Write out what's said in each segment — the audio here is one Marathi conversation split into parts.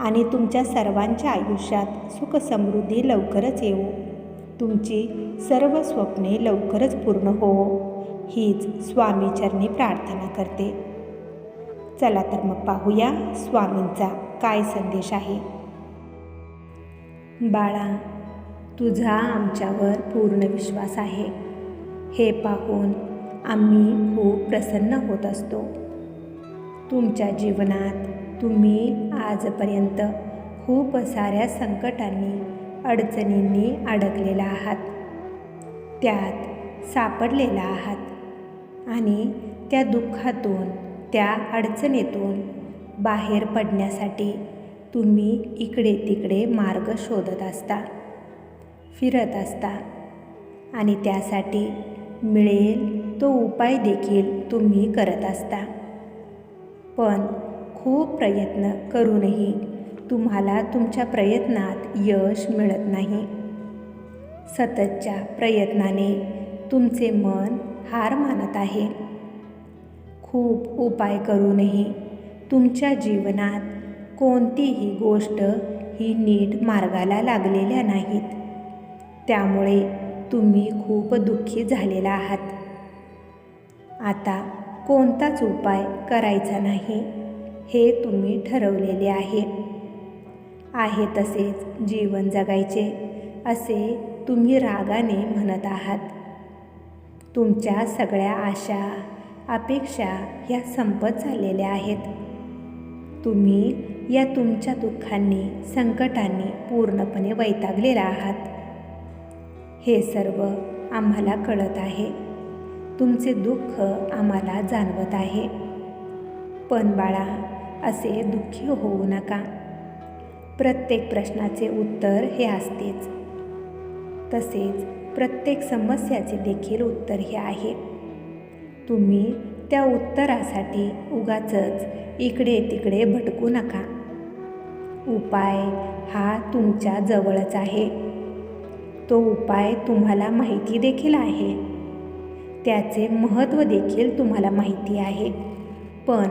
आणि तुमच्या सर्वांच्या आयुष्यात सुख समृद्धी लवकरच येऊ तुमची सर्व स्वप्ने लवकरच पूर्ण होवो. हीच स्वामीचरणी प्रार्थना करते. चला तर मग पाहूया स्वामींचा काय संदेश आहे. बाळा तुझा आमच्यावर पूर्ण विश्वास आहे. हे पाहून आम्ही खूप प्रसन्न होत असतो. तुमच्या जीवनात तुम्ही आजपर्यंत खूप साऱ्या संकटांनी अडचणींनी अडकलेला आहात. त्यात सापडलेला आहात. आणि त्या दुःखातून त्या अडचणीतून बाहेर पडण्यासाठी तुम्ही इकडे तिकडे मार्ग शोधत असता फिरत असता. आणि त्यासाठी मिळेल तो उपाय देखील तुम्ही करत असता. पण खूप प्रयत्न करूनही तुम्हाला तुमच्या प्रयत्नात यश मिळत नाही. सततच्या प्रयत्नाने तुमचे मन हार मानत आहे. खूप उपाय करूनही तुमच्या जीवनात कोणतीही गोष्ट ही नीट मार्गाला लागलेल्या नाहीत. त्यामुळे तुम्ही खूप दुःखी झालेला आहात. आता कोणताच उपाय करायचा नाही. हे तुम्ही ठरवलेले आहे. आहे तसेच जीवन जगायचे असे तुम्ही रागाने म्हणत आहात. तुमच्या सगळ्या आशा अपेक्षा ह्या संपत चाललेल्या आहेत. तुम्ही या तुमच्या दुःखांनी संकटांनी पूर्णपणे वैतागलेला आहात. हे सर्व आम्हाला कळत आहे. तुमचे दुःख आम्हाला जाणवत आहे. पण बाळा असे दुःखी होऊ नका. प्रत्येक प्रश्नाचे उत्तर हे असतेच. तसेच प्रत्येक समस्याचे देखील उत्तर हे आहे. तुम्ही त्या उत्तरासाठी उगाचच इकडे तिकडे भटकू नका. उपाय हा तुमच्या जवळच आहे. तो उपाय तुम्हाला माहिती देखील आहे. त्याचे महत्त्व देखील तुम्हाला माहिती आहे. पण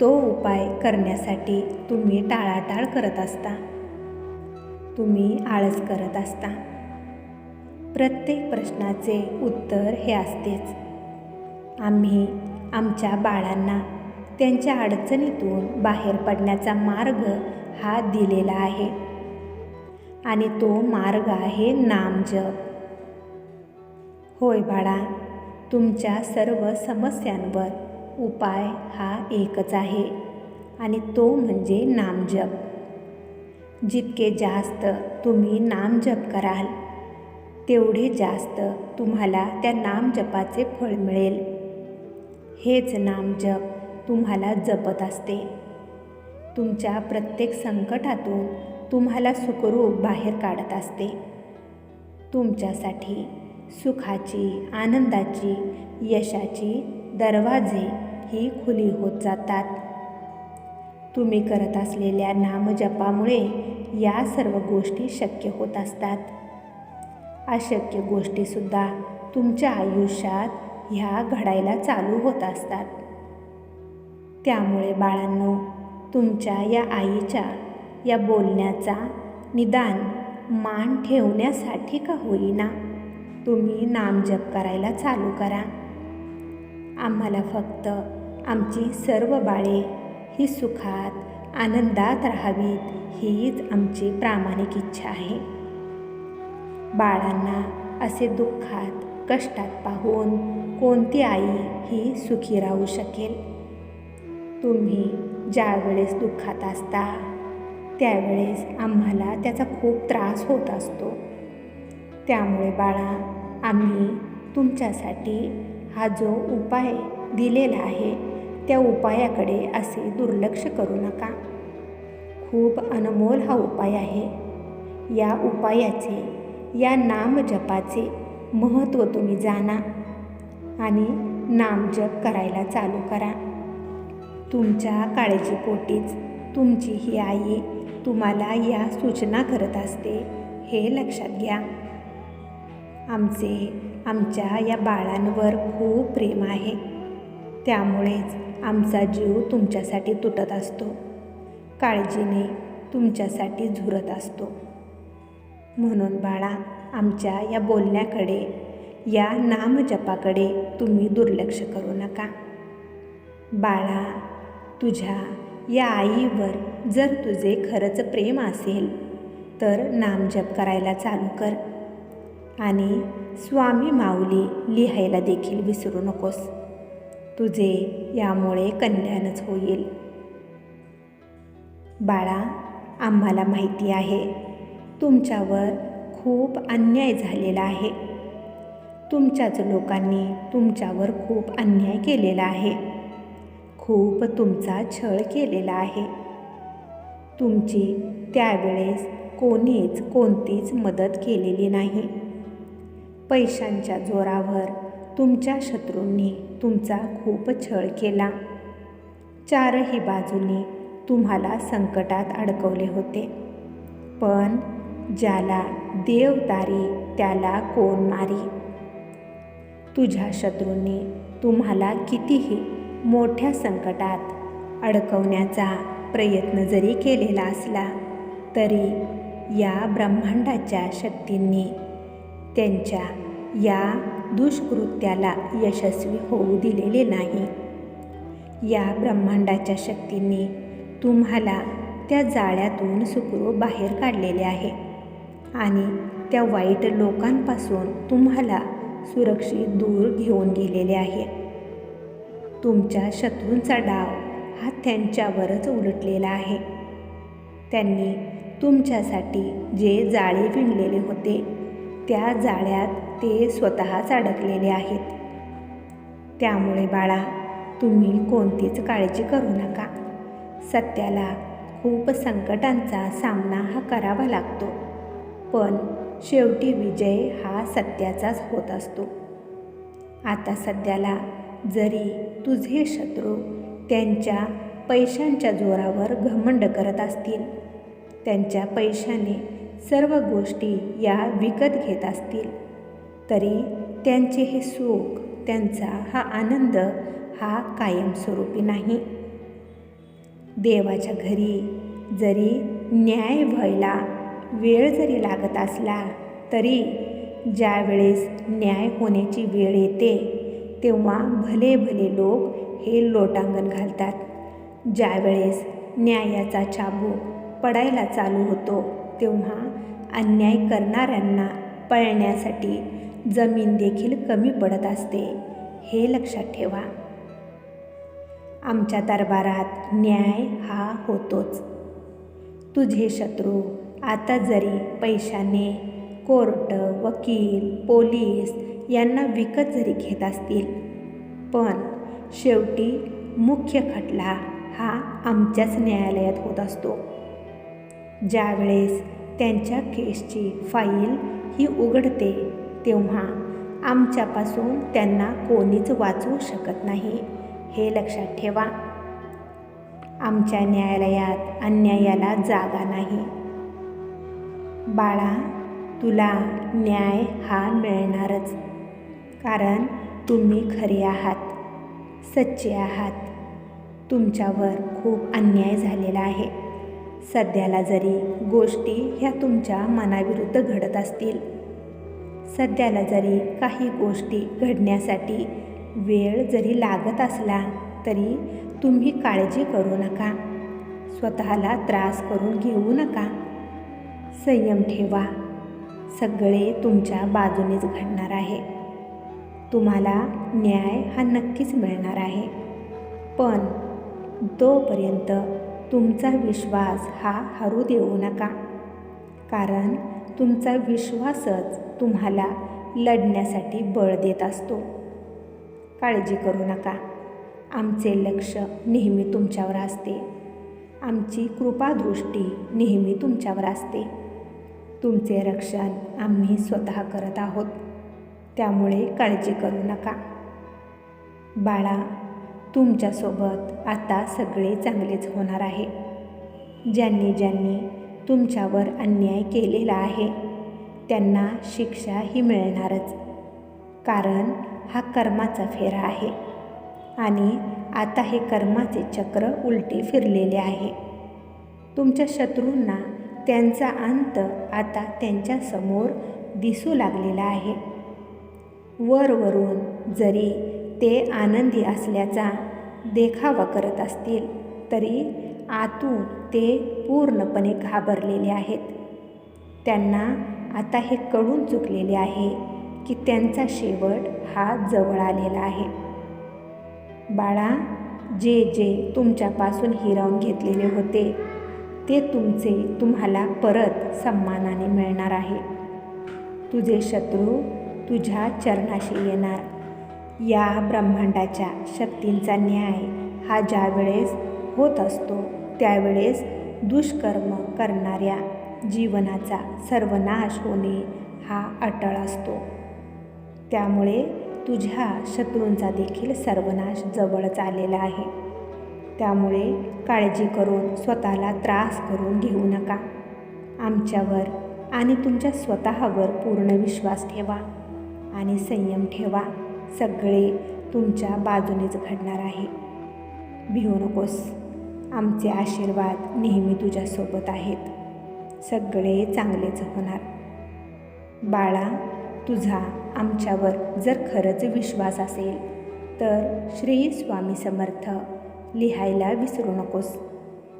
तो उपाय करण्यासाठी तुम्ही टाळाटाळ करत असता. तुम्ही आळस करत असता. प्रत्येक प्रश्नाचे उत्तर हे असतेच. आम्ही आमच्या बाळांना त्यांच्या अडचणीतून बाहेर पडण्याचा मार्ग हा दिलेला आहे. आणि तो मार्ग आहे नामजप. होय बाळा तुमच्या सर्व समस्यांवर उपाय हा एकच आहे आणि तो म्हणजे नामजप. जितके जास्त तुम्ही नामजप कराल तेवढे जास्त तुम्हाला त्या नामजपाचे फळ मिळेल. हेच नामजप तुम्हाला जपत असते. तुमच्या प्रत्येक संकटातून तुम्हाला सुखरूप बाहेर काढत असते. तुमच्यासाठी सुखाची आनंदाची यशाची दरवाजे ही खुली होत जातात. तुम्ही करत असलेल्या नामजपामुळे या सर्व गोष्टी शक्य होत असतात. अशक्य गोष्टीसुद्धा तुमच्या आयुष्यात ह्या घडायला चालू होत असतात. त्यामुळे बाळांनो तुमच्या या आईच्या या बोलण्याचा निदान मान ठेवण्यासाठी का होईना? तुम्ही नामजप करायला चालू करा. आम्हाला फक्त आमची सर्व बाळे ही सुखात आनंदात राहावीत हीच आमची प्रामाणिक इच्छा आहे. बाळांना असे दुःखात कष्टात पाहून कोणती आई ही सुखी राहू शकेल? तुम्ही ज्यावेळेस दुःखात असता त्यावेळेस आम्हाला त्याचा खूप त्रास होत असतो. त्यामुळे बाळा आम्ही तुमच्यासाठी हा जो उपाय दिलेला आहे त्या उपायाकडे असे दुर्लक्ष करू नका. खूप अनमोल हा उपाय आहे. या उपायाचे या नामजपाचे महत्त्व तुम्ही जाणा आणि नामजप करायला चालू करा. तुमच्या काळजीपोटीच तुमची ही आई तुम्हाला या सूचना करत असते हे लक्षात घ्या. आमचे आमच्या या बाळांवर खूप प्रेम आहे. त्यामुळेच आमचा जीव तुमच्यासाठी तुटत असतो. काळजीने तुमच्यासाठी झुरत असतो. म्हणून बाळा आमच्या या बोलण्याकडे या नामजपाकडे तुम्ही दुर्लक्ष करू नका. बाळा तुझ्या या आईवर जर तुझे खरंच प्रेम असेल तर नामजप करायला चालू कर. आणि स्वामी माऊली लिहायला देखील विसरू नकोस. तुझे यामुळे कल्याणच होईल. बाळा आम्हाला माहिती आहे तुमच्यावर खूप अन्याय झालेला आहे. तुमच्याच लोकांनी तुमच्यावर खूप अन्याय केलेला आहे. खूप तुमचा छळ केलेला आहे. तुमची त्यावेळेस कोणीच कोणतीच मदत केलेली नाही. पैशांच्या जोरावर तुमच्या शत्रूंनी तुमचा खूप छळ केला. चारही बाजूनी तुम्हाला संकटात अडकवले होते. पण ज्याला देव तारी त्याला कोण मारी? तुझ्या शत्रूंनी तुम्हाला कितीही मोठ्या संकटात अडकवण्याचा प्रयत्न जरी केलेला असला तरी या ब्रह्मांडाच्या शक्तींनी त्यांच्या या दुष्कृत्याला यशस्वी होऊ दिलेले नाही. या ब्रह्मांडाच्या शक्तींनी तुम्हाला त्या जाळ्यातून सुखरूप बाहेर काढलेले आहे आणि त्या वाईट लोकांपासून तुम्हाला सुरक्षित दूर घेऊन गेलेले आहे. तुमच्या शत्रूंचा डाव हा त्यांच्यावरच उलटलेला आहे. त्यांनी तुमच्यासाठी जे जाळे विणलेले होते त्या जाळ्यात ते स्वतःच अडकलेले आहेत. त्यामुळे बाळा तुम्ही कोणतीच काळजी करू नका. सत्याला खूप संकटांचा सामना हा करावा लागतो. पण शेवटी विजय हा सत्याचाच होत असतो. आता सध्याला जरी तुझे शत्रू त्यांच्या पैशांच्या जोरावर घमंड करत असतील त्यांच्या पैशाने सर्व गोष्टी या विकत घेत असतील. तरी त्यांचे हे सुख त्यांचा हा आनंद हा कायमस्वरूपी नाही. देवाच्या घरी जरी न्याय व्हायला वेळ जरी लागत असला तरी ज्यावेळेस न्याय होण्याची वेळ येते तेव्हा भले भले लोक हे लोटांगण घालतात. ज्यावेळेस न्यायाचा चाबूक पडायला चालू होतो तेव्हा अन्याय करणाऱ्यांना पळण्यासाठी जमीन देखील कमी पडत असते हे लक्षात ठेवा. आमच्या दरबारात न्याय हा होतोच. तुझे शत्रू आता जरी पैशाने कोर्ट वकील पोलीस यांना विकत जरी घेत असतील पण शेवटी मुख्य खटला हा आमच्याच न्यायालयात होत असतो. ज्यावेळेस त्यांच्या केसची फाईल ही उघडते तेव्हा आमच्यापासून त्यांना कोणीच वाचवू शकत नाही. हे लक्षात ठेवा. आमच्या न्यायालयात अन्यायाला जागा नाही. बाळा तुला न्याय हा मिळणारच कारण तुम्ही खरे आहात सच्चे आहात. तुमच्यावर खूप अन्याय झालेला आहे. सध्याला जरी गोष्टी ह्या तुमच्या मनाविरुद्ध घडत असतील सध्याला जरी काही गोष्टी घडण्यासाठी वेळ जरी लागत असला तरी तुम्ही काळजी करू नका. स्वतःला त्रास करून घेऊ नका. संयम ठेवा. सगळे तुमच्या बाजूनेच घडणार आहे. तुम्हाला न्याय हा नक्कीच मिळणार आहे. पण तोपर्यंत तुमचा विश्वास हा हरू देऊ नका. कारण तुमचा विश्वासच तुम्हाला लढण्यासाठी बळ देत असतो. काळजी करू नका. आमचे लक्ष नेहमी तुमच्यावर असते. आमची कृपादृष्टी नेहमी तुमच्यावर असते. तुमचे रक्षण आम्ही स्वतः करत आहोत. त्यामुळे काळजी करू नका. बाळा तुमच्यासोबत आता सगळे चांगलेच होणार आहे. ज्यांनी ज्यांनी तुमच्यावर अन्याय केलेला आहे त्यांना शिक्षा ही मिळणारच. कारण हा कर्माचा फेरा आहे. आणि आता हे कर्माचे चक्र उलटे फिरलेले आहे. तुमच्या शत्रूंना त्यांचा अंत आता त्यांच्यासमोर दिसू लागलेला आहे. वरवरून जरी ते आनंदी असल्याचा देखावा करत असतील तरी आतून ते पूर्णपणे घाबरलेले आहेत. त्यांना आता हे कळून चुकलेले आहे की त्यांचा शेवट हा जवळ आलेला आहे. बाळा जे जे तुमच्यापासून हिरावून घेतलेले होते ते तुमचे तुम्हाला परत सन्मानाने मिळणार आहे. तुझे शत्रू तुझ्या चरणाशी येणार. या ब्रह्मांडाच्या शक्तींचा न्याय हा ज्यावेळेस होत असतो त्यावेळेस दुष्कर्म करणाऱ्या जीवनाचा सर्वनाश होणे हा अटळ असतो. त्यामुळे तुझ्या शत्रूंचा देखील सर्वनाश जवळच आलेला आहे. त्यामुळे काळजी करून स्वतःला त्रास करून घेऊ नका. आमच्यावर आणि तुमच्या स्वतःवर पूर्ण विश्वास ठेवा आणि संयम ठेवा. सगळे तुमच्या बाजूनेच घडणार आहे. भिवू नकोस. आमचे आशीर्वाद नेहमी तुझ्यासोबत आहेत. सगळे चांगलेच होणार. बाळा तुझा आमच्यावर जर खरंच विश्वास असेल तर श्री स्वामी समर्थ लिहायला विसरू नकोस.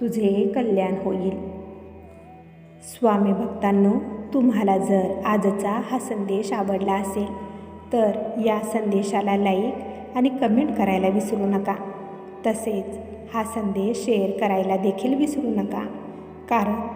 तुझे कल्याण होईल. स्वामी भक्तांनो तुम्हाला जर आजचा हा संदेश आवडला असेल तर या संदेशाला लाईक आणि कमेंट करायला विसरू नका. तसेच हा संदेश शेअर करायला देखील विसरू नका. कारण